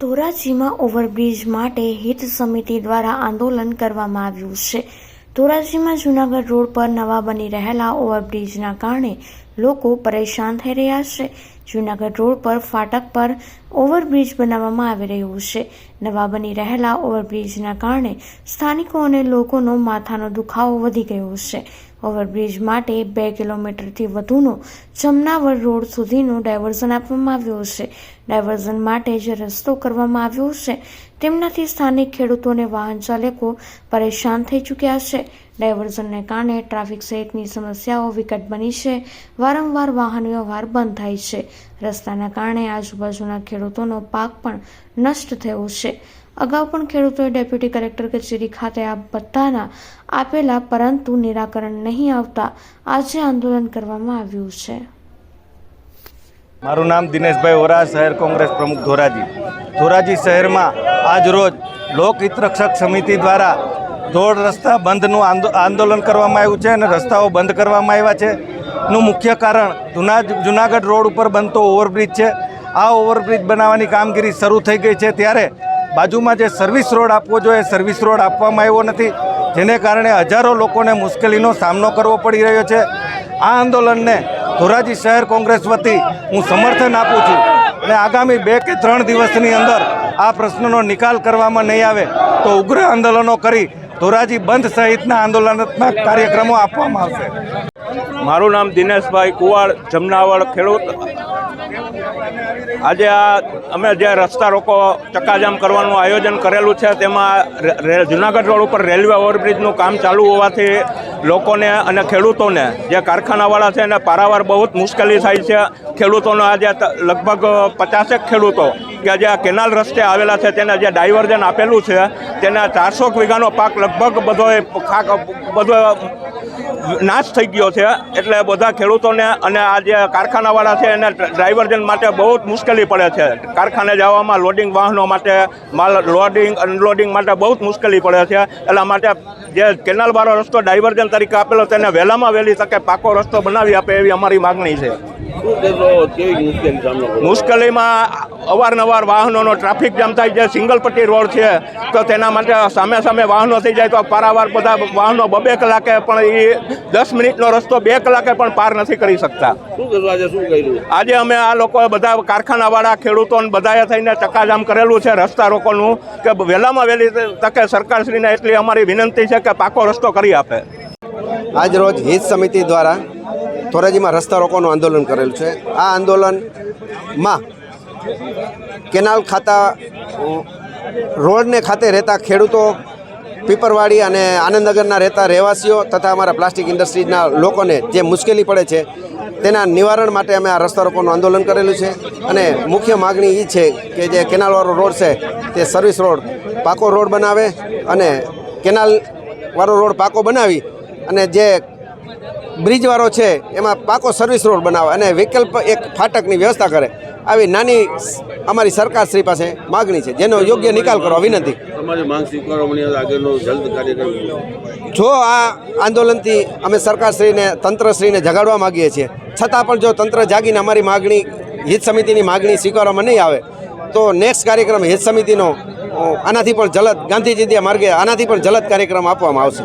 ધોરાજીમાં overbridge માટે હિત સમિતિ દ્વારા આંદોલન કરવામાં આવ્યું છે. ધોરાજીમાં જૂનાગઢ રોડ પર નવા બની રહેલા ઓવરબ્રિજના કારણે લોકો પરેશાન થઈ રહ્યા છે. જૂનાગઢ રોડ પર ફાટક પર ઓવરબ્રિજ બનાવવામાં આવી રહ્યું છે. નવા બની રહેલા ઓવરબ્રિજના કારણે સ્થાનિકો અને લોકોનો માથાનો દુખાવો વધી ગયો છે. ઓવરબ્રિજ માટે બે કિલોમીટરથી વધુનો જમનાવર રોડ સુધીનું ડાયવર્ઝન આપવામાં આવ્યું છે. ડાયવર્ઝન માટે જે રસ્તો કરવામાં આવ્યો છે, તેમનાથી સ્થાનિક ખેડૂતોને વાહન ચાલકો પરેશાન થઈ ચૂક્યા છે. ડાયવર્ઝનને કારણે ટ્રાફિક સહિતની સમસ્યાઓ વિકટ બની છે. વારંવાર વાહન વ્યવહાર બંધ થાય છે. રસ્તાના કારણે આજુબાજુના ખેડૂતોનો પાક પણ નષ્ટ થયો છે. અગાઉ પણ ખેડૂતોએ ડેપ્યુટી કલેક્ટર કચેરી ખાતે આ બધાના આપેલા પરંતુ નિરાકરણ નહીં આવતા આજે આંદોલન કરવામાં આવ્યું છે. મારું નામ દિનેશભાઈ ઓરા શહેર કોંગ્રેસ પ્રમુખ ધોરાજી. ધોરાજી શહેરમાં આજ રોજ લોકહિત રક્ષક સમિતિ દ્વારા રોડ રસ્તા બંધનું આંદો- આંદોલન કરવામાં આવ્યું છે અને રસ્તાઓ બંધ કરવામાં આવ્યા છે. નું મુખ્ય કારણ જુના જુનાગઢ રોડ ઉપર બનતો ઓવરબ્રિજ છે. આ ઓવરબ્રિજ બનાવવાની કામગીરી શરૂ થઈ ગઈ છે ત્યારે બાજુમાં જે સર્વિસ રોડ આપવો જોઈએ, સર્વિસ રોડ આપવામાં આવ્યો નથી. જેને કારણે હજારો લોકોને મુશ્કેલીનો સામનો કરવો પડી રહ્યો છે. આ આંદોલનને ધોરાજી શહેર કોંગ્રેસ વતી હું સમર્થન આપું છું અને આગામી બે કે ત્રણ દિવસની અંદર આ પ્રશ્નનો નિકાલ કરવામાં નહીં આવે તો ઉગ્ર આંદોલનો કરી ધોરાજી બંધ સહિતના આંદોલનાત્મક કાર્યક્રમો આપવામાં આવશે. મારું નામ દિનેશભાઈ કુવાડ, જમનાવળ ખેડૂત. આજે આ અમે જે રસ્તા રોકો ચક્કાજામ કરવાનું આયોજન કરેલું છે, તેમાં જુનાગઢ રોડ ઉપર રેલવે ઓવરબ્રિજનું કામ ચાલુ હોવાથી લોકોને અને ખેડૂતોને. જે કારખાનાવાળા છે એને પારાવાર બહુ જ મુશ્કેલી થાય છે. ખેડૂતોનો આજે લગભગ પચાસેક ખેડૂતો કે જે આ કેનાલ રસ્તે આવેલા છે, તેને જે ડાયવર્ઝન આપેલું છે, તેના ચારસો વીઘાનો પાક લગભગ બધો બધો નાશ થઈ ગયો છે. એટલે બધા ખેડૂતોને અને આ જે કારખાનાવાળા છે એને ડ્રાઈવર્જન માટે બહુ જ મુશ્કેલી પડે છે. કારખાને જવામાં લોડિંગ વાહનો માટે માલ લોડિંગ અનલોડિંગ માટે બહુ જ મુશ્કેલી પડે છે. એટલા માટે જે કેનાલવાળો રસ્તો ડાયવર્જન તરીકે આપેલો તેને વહેલામાં વહેલી તકે પાકો રસ્તો બનાવી આપે એવી અમારી માગણી છે. મુશ્કેલીમાં અવારનવાર વાહનોનો ટ્રાફિક જામ થાય છે સિંગલ પટ્ટી રોડ છે તો તેના માટે સામે સામે વાહનો થઈ જાય તો પારાવાર બધા વાહનો બબે કલાકે પણ એ દસ મિનિટનો રસ્તો બે કલાકે પણ પાર નથી કરી શકતા. આજે? શું કર્યું? આજે અમે આ લોકો બધા કારખાનાવાળા ખેડૂતો બધાએ થઈને ચક્કાજામ કરેલું છે રસ્તા રોકોનું કે વહેલામાં વહેલી તકે સરકારશ્રીને એટલી અમારી વિનંતી છે કે પાકો રસ્તો કરી આપે. આજ રોજ હિત સમિતિ દ્વારા ધોરાજીમાં રસ્તા રોકોનું આંદોલન કરેલું છે. આ આંદોલનમાં કેનાલ ખાતા, રોડને ખાતે રહેતા ખેડૂતો, પીપરવાડી અને આનંદનગરના રહેતા રહેવાસીઓ તથા અમારા પ્લાસ્ટિક ઇન્ડસ્ટ્રીઝના લોકોને જે મુશ્કેલી પડે છે, તેના નિવારણ માટે અમે આ રસ્તા રોકોનું આંદોલન કરેલું છે. અને મુખ્ય માગણી એ છે કે જે કેનાલવાળો રોડ છે, તે સર્વિસ રોડ, પાકો રોડ બનાવે અને કેનાલવાળો રોડ પાકો બનાવી અને જે બ્રિજવાળો છે, એમાં પાકો સર્વિસ રોડ બનાવે અને વિકલ્પ એક ફાટકની વ્યવસ્થા કરે. આવી નાની અમારી અમારી સરકારશ્રી પાસે માગણી છે. જેનો યોગ્ય નિકાલ કરવા વિનંતી. જો આ આંદોલનથી અમે સરકારશ્રીને તંત્રશ્રીને જગાડવા માગીએ છીએ છતાં પણ જો તંત્ર જાગીને અમારી માગણી હિત સમિતિની માગણી સ્વીકારવામાં નહીં આવે તો નેક્સ્ટ કાર્યક્રમ હિત સમિતિનો આનાથી પણ જલદ ગાંધીજી માર્ગે આનાથી પણ જલદ કાર્યક્રમ આપવામાં આવશે.